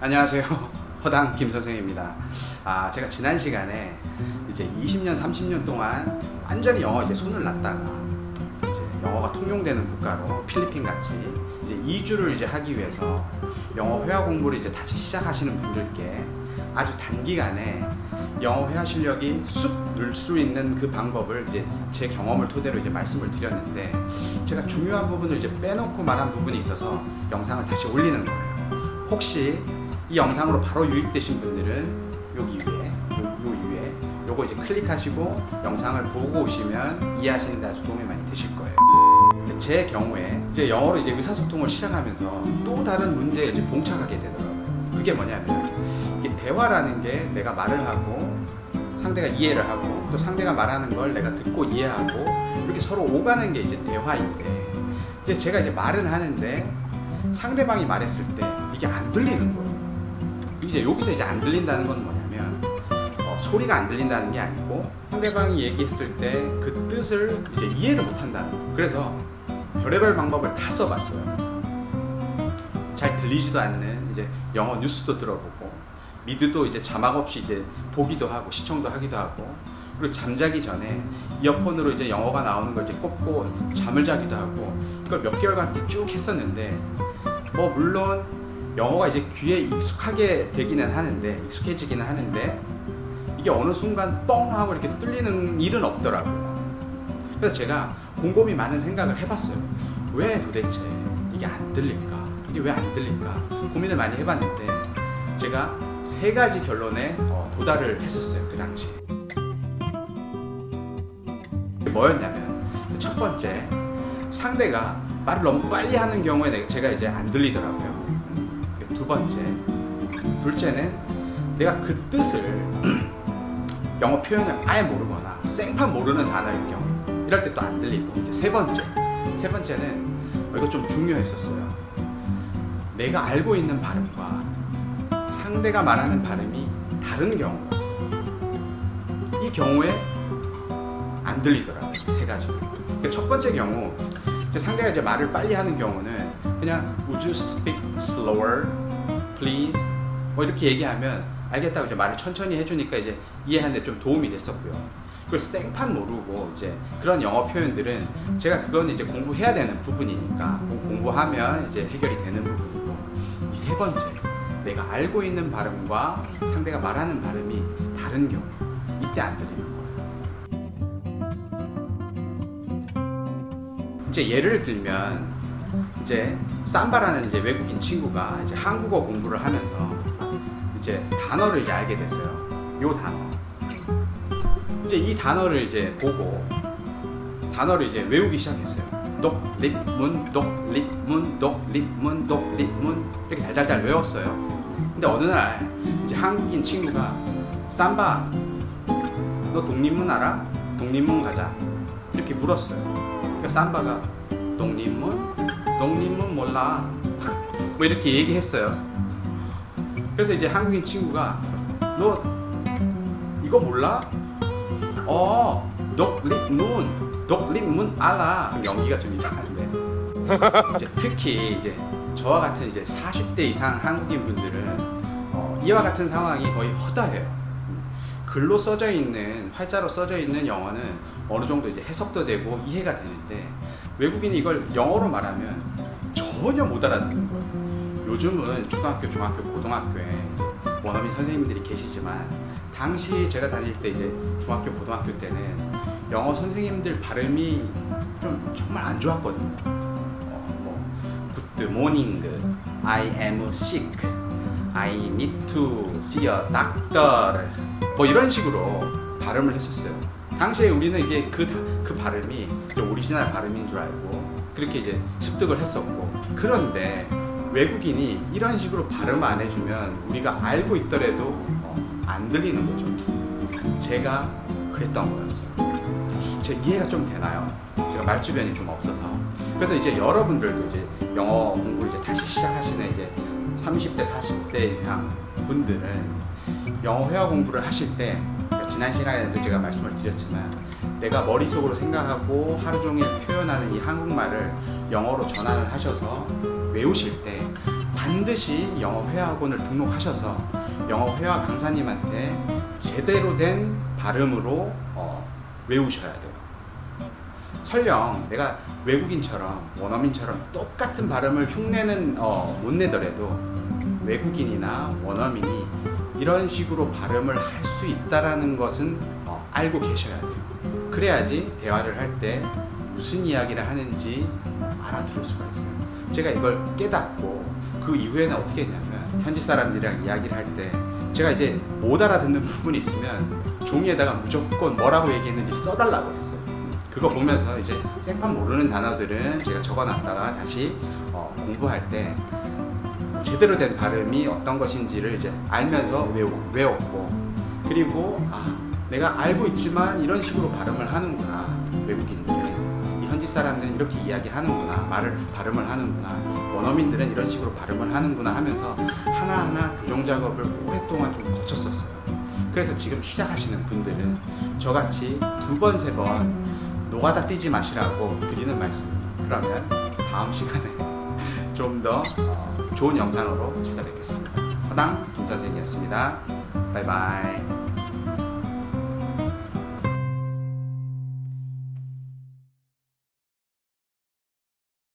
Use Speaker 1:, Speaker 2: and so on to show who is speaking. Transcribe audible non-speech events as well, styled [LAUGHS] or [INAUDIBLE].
Speaker 1: 안녕하세요. [LAUGHS] 허당 김 선생입니다. 아, 제가 지난 시간에 이제 20년, 30년 동안 완전히 영어 이제 손을 놨다가 이제 영어가 통용되는 국가로 필리핀 같이 이제 이주를 이제 하기 위해서 영어 회화 공부를 이제 다시 시작하시는 분들께 아주 단기간에 영어 회화 실력이 쑥 늘 수 있는 그 방법을 이제 제 경험을 토대로 이제 말씀을 드렸는데 제가 중요한 부분을 이제 빼놓고 말한 부분이 있어서 영상을 다시 올리는 거예요. 혹시 이 영상으로 바로 유입되신 분들은 여기 위에 요, 요 위에 요거 이제 클릭하시고 영상을 보고 오시면 이해하시는 데 아주 도움이 많이 되실 거예요. 제 경우에 이제 영어로 이제 의사소통을 시작하면서 또 다른 문제에 이제 봉착하게 되더라고요. 그게 뭐냐면 이게 대화라는 게 내가 말을 하고 상대가 이해를 하고 또 상대가 말하는 걸 내가 듣고 이해하고 이렇게 서로 오가는 게 이제 대화인데 이제 제가 이제 말은 하는데 상대방이 말했을 때 이게 안 들리는 거예요. 이제 여기서 이제 안 들린다는 건 뭐냐면 어, 소리가 안 들린다는 게 아니고 상대방이 얘기했을 때 그 뜻을 이제 이해를 못 한다는 거예요. 그래서 별의별 방법을 다 써봤어요. 잘 들리지도 않는 이제 영어 뉴스도 들어보고 미드도 이제 자막 없이 이제 보기도 하고 시청도 하기도 하고 그리고 잠자기 전에 이어폰으로 이제 영어가 나오는 걸 이제 꽂고 잠을 자기도 하고 이걸 몇 개월간 쭉 했었는데 뭐 물론 영어가 이제 귀에 익숙하게 되기는 하는데 익숙해지기는 하는데 이게 어느 순간 뻥 하고 이렇게 뚫리는 일은 없더라고요. 그래서 제가 곰곰이 많은 생각을 해봤어요. 왜 도대체 이게 안 들릴까? 이게 왜안 들릴까? 고민을 많이 해봤는데 제가 세 가지 결론에 어, 도달을 했었어요. 그 당시. 뭐였냐면 첫 번째 상대가 말을 너무 빨리 하는 경우에 제가 이제 안 들리더라고요. 두 번째, 둘째는 내가 그 뜻을 [CLEARS THROAT] 영어 표현을 아예 모르거나 생판 모르는 단어일 경우 이럴 때 또 안 들리고 이제 세 번째, 세 번째는 어, 이거 좀 중요했었어요. 내가 알고 있는 발음과 상대가 말하는 발음이 다른 경우였어요. 이 경우에 안 들리더라고요. 세 가지. 그러니까 첫 번째 경우 상대가 이제 말을 빨리 하는 경우는 그냥 Would you speak slower, please? 뭐 이렇게 얘기하면 알겠다고 이제 말을 천천히 해주니까 이제 이해하는데 좀 도움이 됐었고요. 그걸 생판 모르고 이제 그런 영어 표현들은 제가 그건 이제 공부해야 되는 부분이니까 공- 공부하면 이제 해결이 되는 부분이고 이 세 번째 내가 알고 있는 발음과 상대가 말하는 발음이 다른 경우 이때 안 들리는 거예요. 이제 예를 들면 이제 삼바라는 이제 외국인 친구가 이제 한국어 공부를 하면서 이제 단어를 이제 알게 됐어요. 요 단어. 이제 이 단어를 이제 보고 단어를 이제 외우기 시작했어요. 독립문, 독립문, 독립문, 독립문 이렇게 달달달 외웠어요. 근데 어느 날 이제 한국인 친구가 삼바 너 독립문 알아? 독립문 가자 이렇게 물었어요. 그러니까 삼바가 독립문? 독립문 몰라. 뭐 이렇게 얘기했어요. 그래서 이제 한국인 친구가 너 이거 몰라? 어, 독립문, 독립문 알아. 그럼 연기가 좀 이상한데. 이제 특히 이제 저와 같은 이제 40대 이상 한국인 분들은 어, 이와 같은 상황이 거의 허다해요. 글로 써져 있는 활자로 써져 있는 영어는 어느 정도 이제 해석도 되고 이해가 되는데 외국인이 이걸 영어로 말하면 전혀 못 알아듣는 거예요. 요즘은 초등학교, 중학교, 고등학교에 원어민 선생님들이 계시지만 당시 제가 다닐 때 이제 중학교, 고등학교 때는 영어 선생님들 발음이 좀 정말 안 좋았거든요. 어, 뭐 Good morning, I am sick, I need to see a doctor. 뭐 이런 식으로 발음을 했었어요. 당시에 우리는 이게 그, 다- 그 발음이 오리지널 발음인 줄 알고 그렇게 이제 습득을 했었고 그런데 외국인이 이런 식으로 발음 안 해주면 우리가 알고 있더라도 어, 안 들리는 거죠. 제가 그랬던 거였어요. 제 이해가 좀 되나요? 제가 말주변이 좀 없어서. 그래서 이제 여러분들도 이제 영어 공부를 이제 다시 시작하시는 이제 30대, 40대 이상 분들은 영어 회화 공부를 하실 때 그러니까 지난 시간에도 제가 말씀을 드렸지만 내가 머릿속으로 생각하고 하루 종일 표현하는 이 한국말을 영어로 전환을 하셔서 외우실 때 반드시 영어 회화학원을 등록하셔서 영어 회화 강사님한테 제대로 된 발음으로 어, 외우셔야 돼요. 설령 내가 외국인처럼 원어민처럼 똑같은 발음을 흉내는 어, 못 내더라도 외국인이나 원어민이 이런 식으로 발음을 할 수 있다라는 것은 어, 알고 계셔야 돼요. 그래야지 대화를 할 때 무슨 이야기를 하는지 알아들을 수가 있어요. 제가 이걸 깨닫고 그 이후에는 어떻게 했냐면 현지 사람들이랑 이야기를 할 때 제가 이제 못 알아듣는 부분이 있으면 종이에다가 무조건 뭐라고 얘기했는지 써달라고 했어요. 그거 보면서 이제 생판 모르는 단어들은 제가 적어놨다가 다시 어, 공부할 때 제대로 된 발음이 어떤 것인지를 이제 알면서 외우, 외웠 고 그리고 아 내가 알고 있지만 이런 식으로 발음을 하는구나 외국인들은. 이 현지 사람들은 이렇게 이야기하는구나 말을 발음을 하는구나 원어민들은 이런 식으로 발음을 하는구나 하면서 하나하나 교정 작업을 오랫동안 좀 거쳤었어요. 그래서 지금 시작하시는 분들은 저같이 두 번 세 번 노가다 뛰지 마시라고 드리는 말씀입니다. 그러면 다음 시간에 [LAUGHS] 좀 더 좋은 영상으로 찾아뵙겠습니다. 허당 김 선생이었습니다. 바이바이